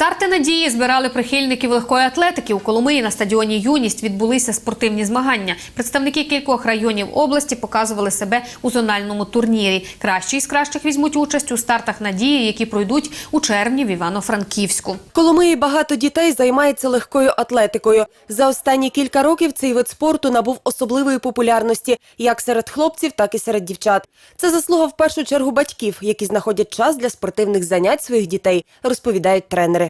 Старти надії збирали прихильників легкої атлетики. У Коломиї на стадіоні Юність відбулися спортивні змагання. Представники кількох районів області показували себе у зональному турнірі. Кращі із кращих візьмуть участь у стартах надії, які пройдуть у червні в Івано-Франківську. Коломиї багато дітей займається легкою атлетикою. За останні кілька років цей вид спорту набув особливої популярності як серед хлопців, так і серед дівчат. Це заслуга в першу чергу батьків, які знаходять час для спортивних занять своїх дітей, розповідають тренери.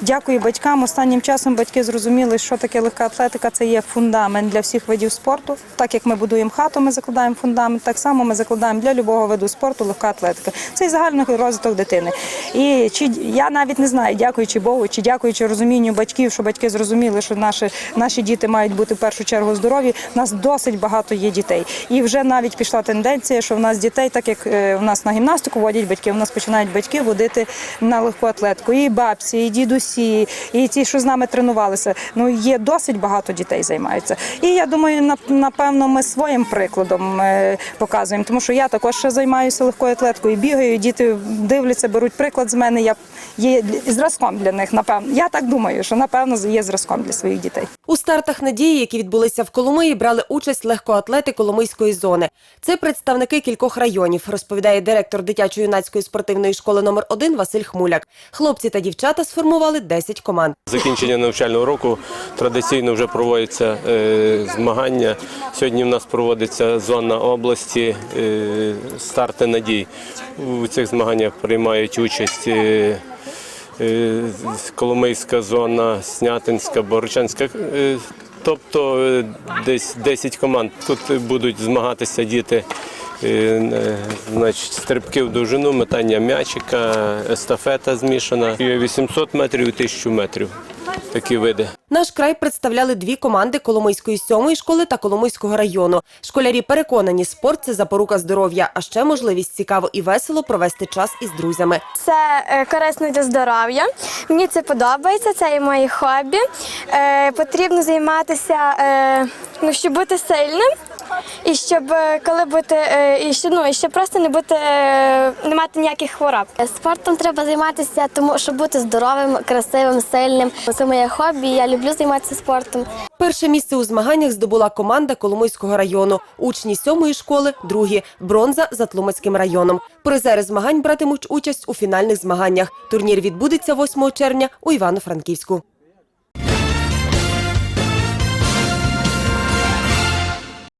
Дякую батькам. Останнім часом батьки зрозуміли, що таке легка атлетика. Це є фундамент для всіх видів спорту. Так як ми будуємо хату, ми закладаємо фундамент. Так само ми закладаємо для любого виду спорту легка атлетика. Це і загальний розвиток дитини. І чи я навіть не знаю, дякуючи Богу, чи дякуючи розумінню батьків, що батьки зрозуміли, що наші наші діти мають бути в першу чергу здорові. У нас досить багато є дітей. І вже навіть пішла тенденція, що в нас дітей, так як е, в нас на гімнастику водять батьки, у нас починають батьки водити на легку атлетику. І бабці, і дідусі, і ті, що з нами тренувалися. Ну є досить багато дітей займаються. І я думаю, напевно, ми своїм прикладом е, показуємо, тому що я також ще займаюся легкою атлеткою, бігаю. Діти дивляться, беруть приклад з мене. Я є зразком для них. Напевно, я так думаю, що напевно є зразком для своїх дітей. У стартах надії, які відбулися в Коломиї, брали участь легкоатлети Коломийської зони. Це представники кількох районів, розповідає директор дитячо-юнацької спортивної школи номер 1 Василь Хмуляк. Хлопці та дівчата сформували 10 команд. Закінчення навчального року традиційно вже проводяться е, змагання. Сьогодні в нас проводиться зона області е, старти надій. У цих змаганнях приймають участь. е, Коломийська зона, Снятинська, Борочанська. Тобто десь 10 команд. Тут будуть змагатися діти. Е, е, Значить, стрибки в довжину, метання м'ячика, естафета змішана. І 800 метрів і 1000 метрів. Такі види. Наш край представляли дві команди Коломийської сьомої школи та Коломийського району. Школярі переконані, спорт це запорука здоров'я, а ще можливість цікаво і весело провести час із друзями. Це е, корисно для здоров'я. Мені це подобається, це і мої хобі. Потрібно займатися, ну, щоб бути сильним. І щоб е, коли бути, е, і щоб, ну, і щоб просто не бути, е, не мати ніяких хвороб. Спортом треба займатися, тому щоб бути здоровим, красивим, сильним. Це моє хобі. Я люблю займатися спортом. Перше місце у змаганнях здобула команда Коломийського району. Учні сьомої школи, другі бронза за Тлумацьким районом. Призери змагань братимуть участь у фінальних змаганнях. Турнір відбудеться 8 червня у Івано-Франківську.